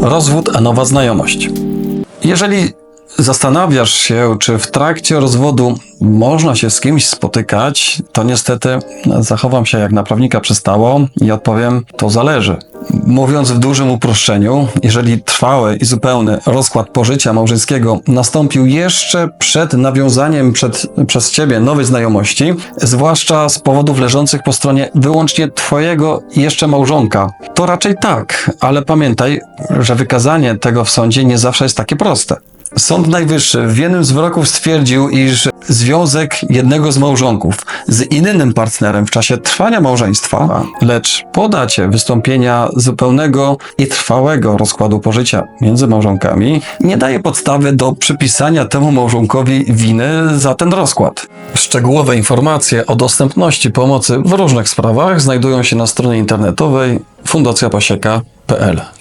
Rozwód, a nowa znajomość. Jeżeli zastanawiasz się, czy w trakcie rozwodu można się z kimś spotykać, to niestety zachowam się jak na prawnika przystało i odpowiem, to zależy. Mówiąc w dużym uproszczeniu, jeżeli trwały i zupełny rozkład pożycia małżeńskiego nastąpił jeszcze przed nawiązaniem przed, przez ciebie nowej znajomości, zwłaszcza z powodów leżących po stronie wyłącznie twojego jeszcze małżonka, to raczej tak, ale pamiętaj, że wykazanie tego w sądzie nie zawsze jest takie proste. Sąd Najwyższy w jednym z wyroków stwierdził, iż związek jednego z małżonków z innym partnerem w czasie trwania małżeństwa, lecz po dacie wystąpienia zupełnego i trwałego rozkładu pożycia między małżonkami, nie daje podstawy do przypisania temu małżonkowi winy za ten rozkład. Szczegółowe informacje o dostępności pomocy w różnych sprawach znajdują się na stronie internetowej fundacjapasieka.pl.